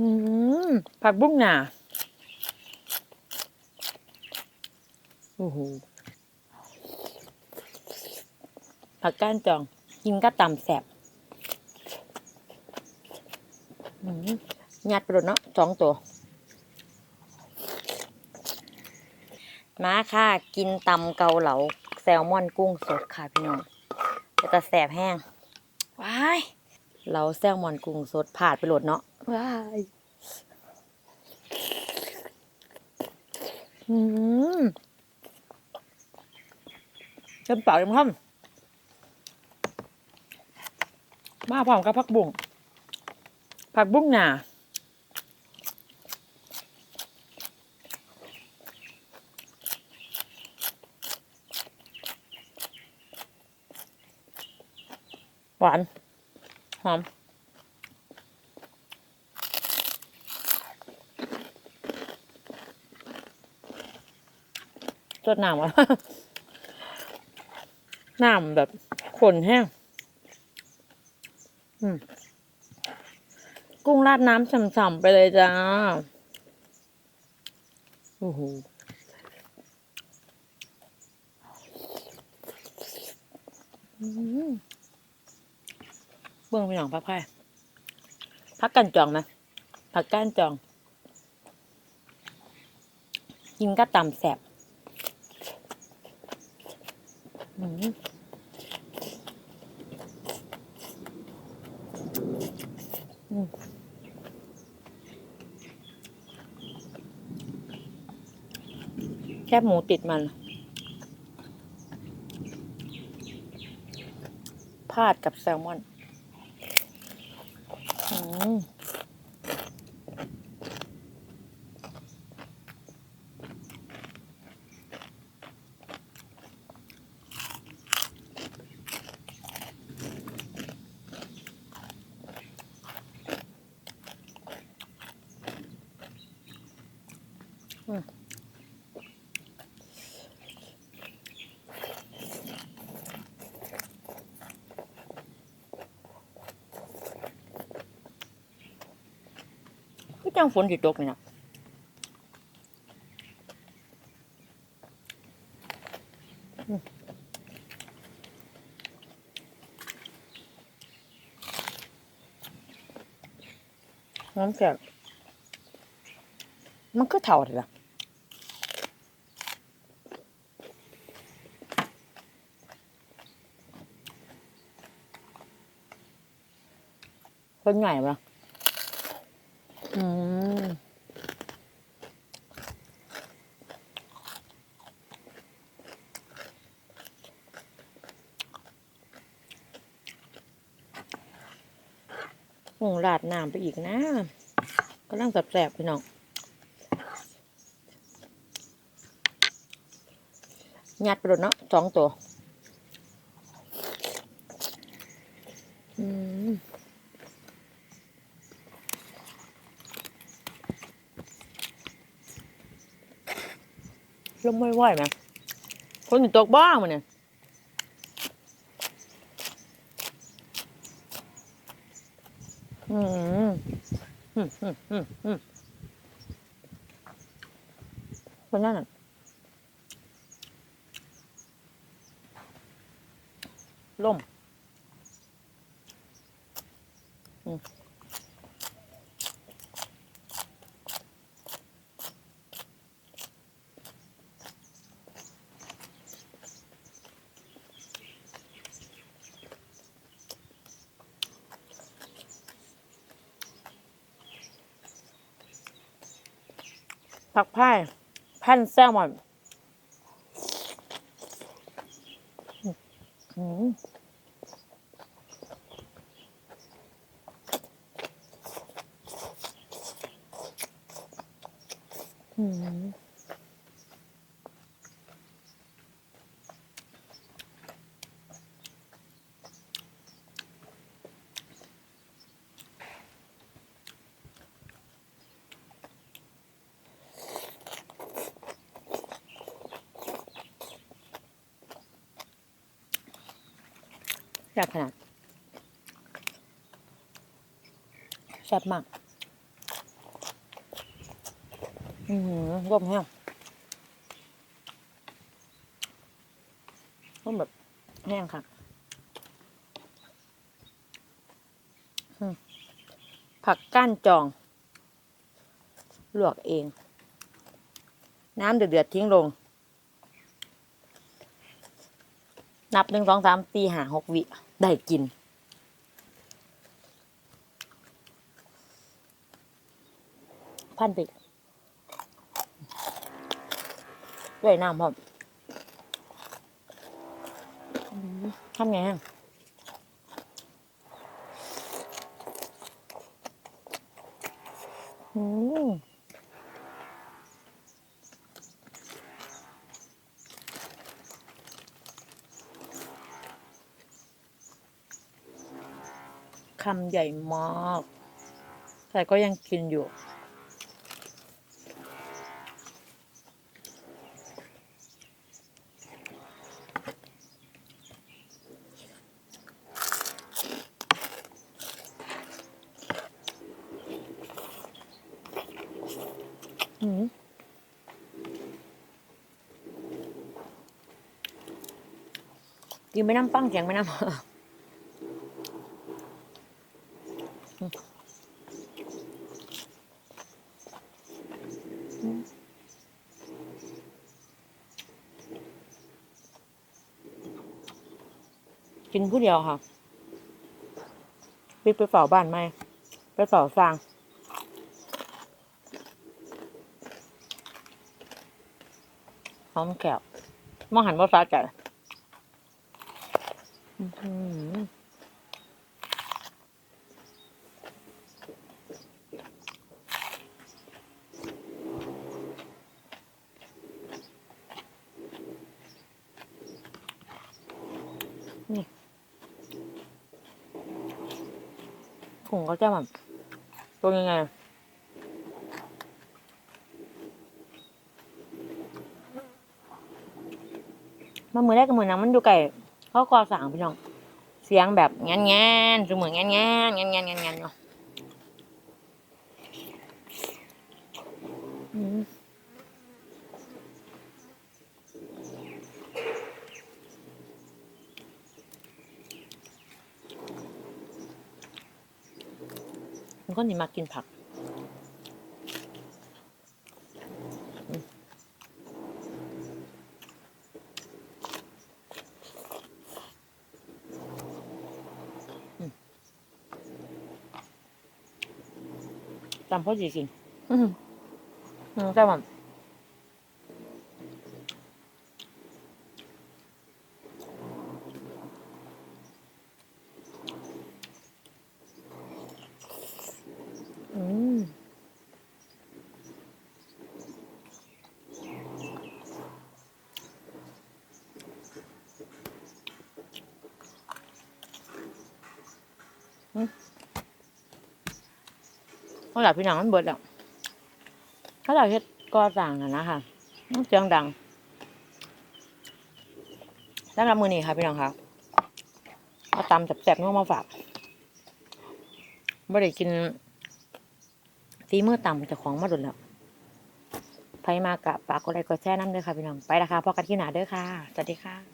อืมผักบุ้งหนาโอ้โหผักก้านจอง กินก็ตำแสบอืมยัดไปโดนเนาะสองตัว มาค่ะ กินตำเกาเหลา แซลมอนกุ้งสดค่ะพี่น้องจะแสบแห้ง ว้าย เราแซลมอนกุ้งสดผ่าดไปโหลดเนาะ ว้ายอืมเต็มปากเต็มคำมาพร้อมกับผักบุ้งผักบุ้งหนาหวาน หอม จดน้ำวะน้ำแบบขนแห้งกุ้งราดน้ำฉ่ำๆไปเลยจ้า โอ้โหเบิ่งไปหนังพักไพ่พักกันจองนะพักก้านจอง กินก็ตำแสบ อืมแคบหมูติดมัน พาดกับแซลมอน อืม จังฝนสิตกนี่นะน้ำแข็งมันก็เท่าเลยล่ะเป็นไงบ้าง หงราดน้ำไปอีกนะกำลังแสบๆพี่น้องยัดไปโดนเนาะสองตัวอืมลมไม่ไหวไหมคนอยู่ตกบ้างมันเนี่ย อืมอืมอืมอืมอืมคนนั้นล่มอืม ผักพายแผ่นแซลมอนอืม แซ่บขนาดแซ่บมาก อืมร่มแห้งร่มแบบแห้งค่ะผักก้านจอง ลวกเอง น้ำเดือดๆทิ้งลง นับหนึ่งสองสามสี่ห้าหกวิ ได้กิน พันปิดด้วยน้ำพร้อมทำไงฮะอืม คำใหญ่มาก แต่ก็ยังกินอยู่ อืมกินไม่น้ำปั้งเสียงไม่น้ำ กินผู้เดียวค่ะปิดไปเฝ้าบ้านไหมไปเฝ้าสร้างหอมแก้วมองหันว่าฟ้าใจอือ กุ้งก็จะแบบตัวยังไงมันมือแรกกับมือนังมันดูไก่ข้อคอสางพี่น้อง เสียงแบบแงนแงนคือเหมือนแงนแงนแงนแงนแงนแงนเนาะ อืมมันก็นีมากินผัก ตามพ่อจีกิน อืมอืมแต่แบ เอาหลับพี่น้องมันเบิดแล้วถ้าเราเฮ็ดก่อสร้างอะนะคะเสียงดังสำหรับมือนี้ค่ะพี่น้องค่ะเอาตำแซ่บๆน้องมาฝากไม่ได้กินตีมือตำจากของมาดุนแล้วไผมากะฝากกดไลค์กดแชร์น้ำเด้อค่ะพี่น้อง ไปละค่ะพอกันที่หนาเด้อค่ะ สวัสดีค่ะ